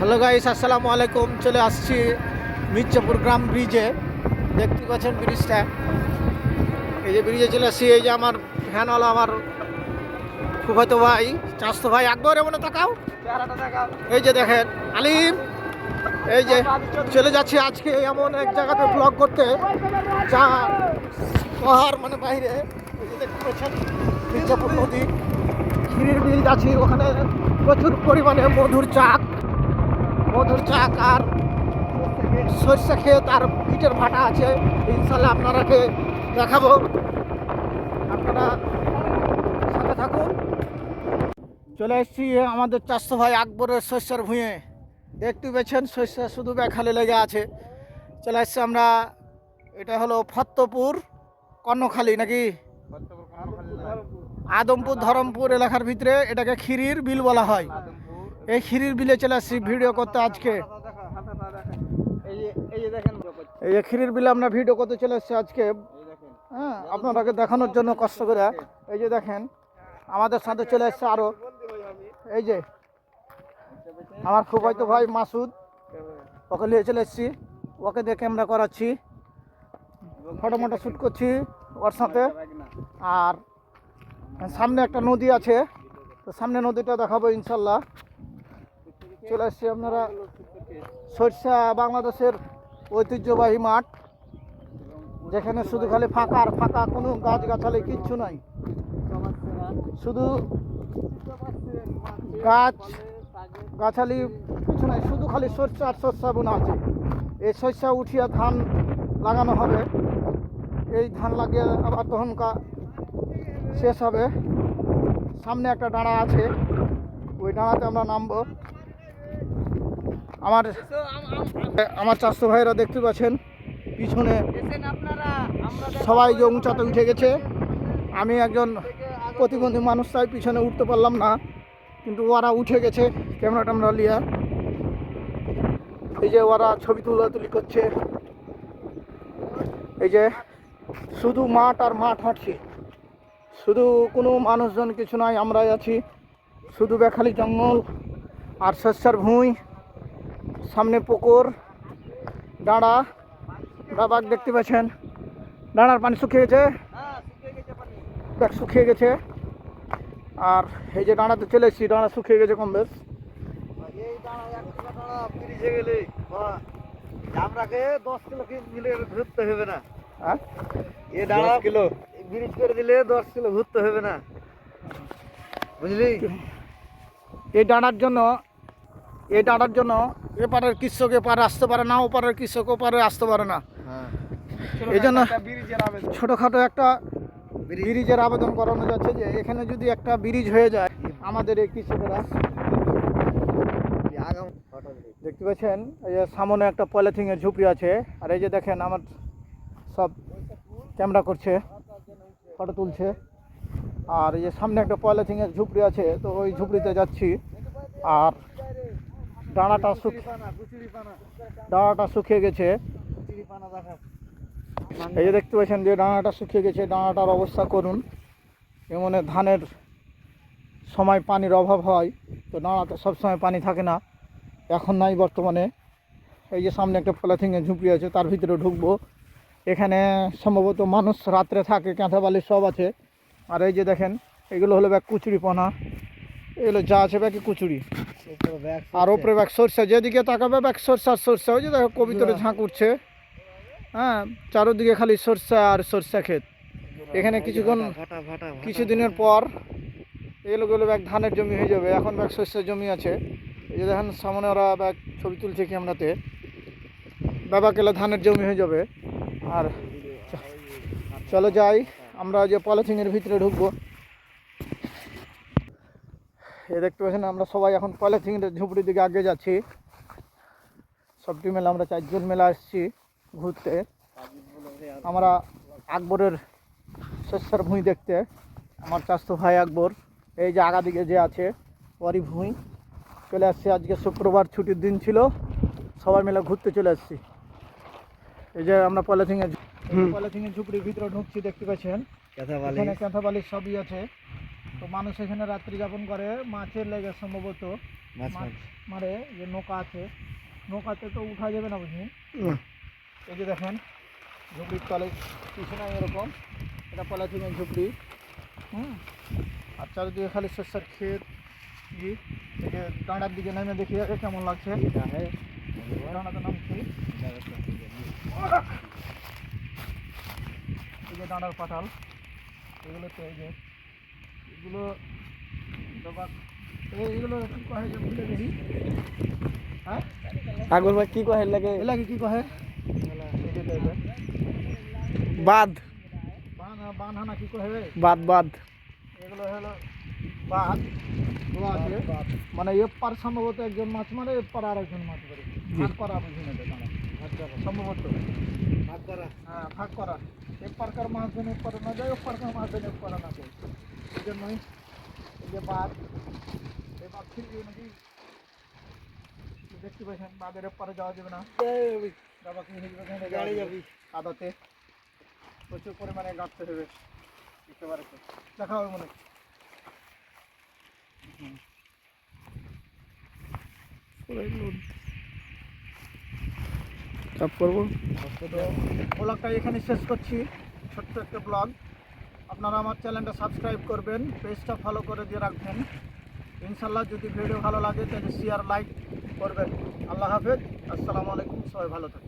Hello guys, আসসালামু আলাইকুম। চলে আসছি মির্জাপুর গ্রাম ব্রিজে। দেখতে পাচ্ছেন ব্রিজটা। এই যে ব্রিজে চলে আসছি, এই যে আমার ভ্যানওয়ালা আমার ফুফাতো ভাই, চাষতো ভাই, আকবর, এমন তাকাও। এই যে দেখেন, আলিম। এই যে চলে যাচ্ছি আজকে এমন এক জায়গাতে ব্লগ করতে। যা পাহাড় মানে বাইরে। দেখতে পাচ্ছেন, মির্জাপুর নদী। ক্ষীরের বিল যাচ্ছি ওখানে প্রচুর পরিমাণে মধুর চাক। মধুর চাক আর সর্ষে ক্ষেত আর পিঠের ভাটা আছে। ইনশাল্লাহ আপনারাকে দেখাবো। আপনারা সাথে থাকুন। চলে এসেছি আমাদের চাষতো ভাই আকবরের শস্যের ভুঁয়ে। দেখতে পেয়েছেন শস্য শুধু বেখালে লেগে আছে। চলে এসছি আমরা এটা হলো ফত্তপুর কর্ণখালী নাকি? আদমপুর ধরমপুর এলাকার ভিতরে এটাকে খিরির বিল বলা হয়। এই খিরির বিলে চলে আসছি ভিডিও করতে আজকে। এই যে খিরির বিলে আমরা ভিডিও করতে চলে এসেছি আজকে। হ্যাঁ আপনারাকে দেখানোর জন্য কষ্ট করে। এই যে দেখেন আমাদের সাথে চলে এসছে আরও। এই যে আমার খুব হয়তো ভাই মাসুদ ওকে নিয়ে চলে এসেছি ওকে দিয়ে ক্যামেরা করাচ্ছি। ফটো মটো শ্যুট করছি ওর সাথে। আর সামনে একটা নদী আছে তো সামনে নদীটা দেখাবো ইনশাল্লাহ। চলে আসছি আপনারা সরষা বাংলাদেশের ঐতিহ্যবাহী মাঠ, যেখানে শুধু খালি ফাঁকা আর ফাঁকা কোনো গাছ গাছালি কিচ্ছু নাই। শুধু গাছ, গাছালি কিছু নাই, শুধু খালি সরষা আর সরষা বোনা আছে। এই শস্য উঠিয়া ধান লাগানো হবে। এই ধান লাগিয়ে আবার তখনকার শেষ হবে। সামনে একটা ডাঁড়া আছে। ওই ডাঁড়াতে আমরা নামবো। আমার আমার চাষতো ভাইরা দেখতে পাচ্ছেন, পিছনে সবাই যে উঁচাতে উঠে গেছে। আমি একজন প্রতিবন্ধী মানুষ, তাই পিছনে উঠতে পারলাম না, কিন্তু ওরা উঠে গেছে, ক্যামেরা ট্যামেরা লিয়া এই যে ওরা ছবি তুলাতুলি করছে। এই যে শুধু মাঠ আর মাঠ হাঁটছি। শুধু কোনো মানুষজন কিছু নাই, আমরাই আছি। শুধু বেখালি জঙ্গল আর শস্যের ভুঁই। সামনে পুকুর ডাঁড়া ডাবাক দেখতে পাচ্ছেন। ডাঁড়ার পানি শুকিয়ে গেছে। ব্যাগ শুকিয়ে গেছে। আর এই যে ডাঁড়াতে চলে এসেছি ডাঁড়া শুকিয়ে গেছে কম বেশ। আমরাকে দশ কিলো মিলে ঘুরতে হবে না হ্যাঁ? এ ডাঁড়া কিলো ব্রিজ করে দিলে দশ কিলো। ঘুরতে হবে না বুঝলি এই ডাঁড়ার জন্য এই ডাঁড়ার জন্য এপারের কৃষক এপারে আসতে পারে না ওপারের কৃষক ওপারে আসতে পারে না। হ্যাঁ। এই জন্য ছোটোখাটো একটা ব্রিজের আবেদন করানো যাচ্ছে যে এখানে যদি একটা ব্রিজ হয়ে যায় আমাদের এই কৃষকেরা দেখতে পাচ্ছেন এই যে সামনে একটা পলিথিনের ঝুপড়ি আছে আর এই যে দেখেন আমার সব ক্যামেরা করছে ফটো তুলছে আর এই যে সামনে একটা পলিথিনের ঝুপড়ি আছে তো ওই ঝুপড়িতে যাচ্ছি আর ডাঁড়াটা শুক ডাঁড়াটা শুকিয়ে গেছে। এই যে দেখতে পাচ্ছেন যে ডাঁড়াটা শুকিয়ে গেছে ডাঁড়াটার অবস্থা করুন। এমন ধানের সময় পানির অভাব হয়, তো ডাঁড়াতে সবসময় পানি থাকে না। এখন নাই বর্তমানে। এই যে সামনে একটা পলিথিনের ঝুপড়ি আছে, তার ভিতরে ঢুকবো। এখানে সম্ভবত মানুষ রাত্রে থাকে কাঁথা বালির সব আছে। আর এই যে দেখেন, এগুলো হলো ব্যাগ কুচুরি পানা এগুলো যা আছে ব্যাগে কুচুরি আর ওপরে ব্যাগ সরষা যেদিকে তাকাবে ব্যাগ সরষা আর সরষা। ওই যে দেখো কবিতরে ঝাঁক উঠছে হ্যাঁ চারোদিকে খালি সরষা আর সরষা ক্ষেত। এখানে কিছুক্ষণ কিছুদিনের পর এগুলো গুলো ব্যাগ ধানের জমি হয়ে যাবে। এখন ব্যাগ শস্যের জমি আছে। এই যে দেখেন সামনে ওরা ব্যাগ ছবি তুলছে ক্যামেরাতে বাবা কেলে ধানের জমি হয়ে যাবে। আর চলো যাই। আমরা যে পলিথিনের ভিতরে ঢুকবো। এ দেখতে পাচ্ছেন আমরা সবাই এখন পলিথিনের ঝুপড়ির দিকে আগে যাচ্ছি। সবটি মেলা আমরা চারজন মেলা আসছি ঘুরতে। আমরা আকবরের শস্যের ভুঁই দেখতে। আমার চাষতো ভাই আকবর এই যে আগা দিকে যে আছে ওরই ভুঁই। চলে আসছি আজকে শুক্রবার ছুটির দিন ছিল। সবাই মিলে ঘুরতে চলে আসছি। এই যে আমরা পলিথিনের পলিথিনের ঝুপড়ির ভিতরে ঢুকছি দেখতে পাচ্ছেন? কথা বলে কাঁথা বালির সবই আছে। তো মানুষ এখানে রাত্রি যাপন করে মাছের লেগে সম্ভবত। মাছ মারে যে নৌকা আছে। নৌকাতে তো উঠা যাবে না বুঝি? এই যে দেখেন ঝুপড়ির তলে কিছু নাই এরকম। এটা পলাথিনের ঝুপড়ি। হুম? আর চারিদিকে খালি শস্যের ক্ষেত। ই এই যে ডাঁড়ার দিকে নেমে দেখি কেমন লাগছে? ডাঁড়াতে নামছি এই যে ডাঁড়ার পাতাল। এগুলো তো এই যে এগুলো ডবা- এই- এগুলো কি কহে যে ভুলে গেছি? হ্যাঁ? আগর ভাই কি কহে লাগে? এলাকি কি কহে? এই যে দেখবে বাদ বান বানহানা কি কহে? বাদ বাদ এগুলো হলো বাদগুলো আছে। মানে এপার সম্ভবত একজন মাছ মারে এপার আর একজন মাছ ধরে। ভাগ করা বুঝি না দেখানো সম্ভবত। হ্যাঁ ভাগ করা। এপারকার মাছ যেন এপারে না যায় ওপারকার মাছ যেন এপারে না যায়। এই জন্যই এই যে বাদ এই ছিল নাকি দেখতে পাচ্ছেন বাদের এপারে যাওয়া যাবে না গাড়ি যাবি কাদাতে প্রচুর পরিমাণে গাঁটতে হবে বুঝতে পারছ দেখা হবে মনে। চাপ করব ব্লগটা এখানে শেষ করছি। ছোট্ট একটা ব্লগ আপনারা আমার চ্যানেলটা সাবস্ক্রাইব করবেন, পেজটা ফলো করে দিয়ে রাখবেন। ইনশাল্লাহ যদি ভিডিও ভালো লাগে, তাহলে শেয়ার লাইক করবেন। আল্লাহ হাফেজ, আসসালামু আলাইকুম, সবাই ভালো থাকবেন